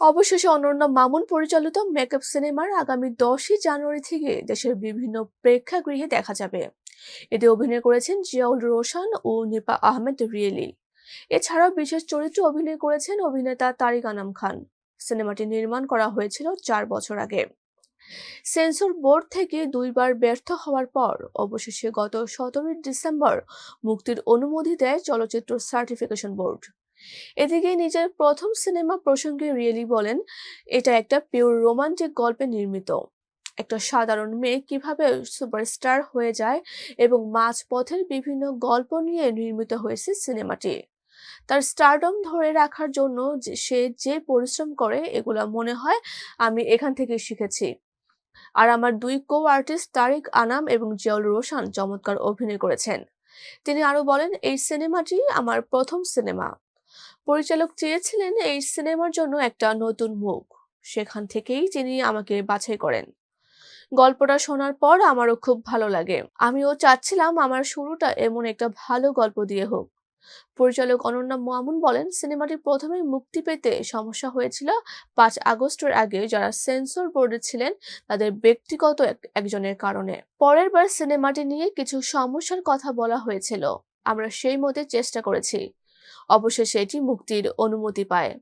অবশেষে অনন্য মামুন পরিচালিত মেকআপ সিনেমার আগামী দশই জানুয়ারি থেকে দেশের বিভিন্ন প্রেক্ষাগৃহে দেখা যাবে। এতে অভিনয় করেছেন জিয়াউল রোশন ও নিপা আহমেদ রিয়েলি। এছাড়াও বিশেষ চরিত্রে অভিনয় করেছেন অভিনেতা তারিক আনাম খান। সিনেমাটি নির্মাণ করা হয়েছিল চার বছর আগে। সেন্সর বোর্ড থেকে দুইবার ব্যর্থ হওয়ার পর অবশেষে গত সতেরোই ডিসেম্বর মুক্তির অনুমতি দেয় চলচ্চিত্র সার্টিফিকেশন বোর্ড। এদিকে নিজের প্রথম সিনেমা প্রসঙ্গে রিয়েলি বলেন, এটা একটা পিওর রোমান্টিক গল্পে নির্মিত। একটা সাধারণ মেয়ে কীভাবে সুপারস্টার হয়ে যায় এবং মাঝপথের বিভিন্ন গল্প নিয়ে নির্মিত হয়েছে সিনেমাটি। তার স্টারডম ধরে রাখার জন্য সে যে পরিশ্রম করে, এগুলা মনে হয় আমি এখান থেকে শিখেছি। আর আমার দুই কো আর্টিস্ট তারিক আনাম এবং জিয়াউল রোশান চমৎকার অভিনয় করেছেন। তিনি আরও বলেন, এই সিনেমাটি আমার প্রথম সিনেমা। পরিচালক চেয়েছিলেন এই সিনেমার জন্য একটা নতুন মুখ। সেখান থেকেই তিনি আমাকে বাছাই করেন। গল্পটা শোনার পর আমারও খুব ভালো লাগে। আমিও চাচ্ছিলাম আমার শুরুটা এমন একটা ভালো গল্প দিয়ে হোক। পরিচালক অনন্যা মামুন বলেন, সিনেমাটি প্রথমে মুক্তি পেতে সমস্যা হয়েছিল পাঁচ আগস্টের আগে যারা সেন্সর বোর্ডে ছিলেন তাদের ব্যক্তিগত এক- একজনের কারণে। পরের বার সিনেমাটি নিয়ে কিছু সমস্যার কথা বলা হয়েছিল। আমরা সেই মতে চেষ্টা করেছি। অবশেষে এটি মুক্তির অনুমতি পায়।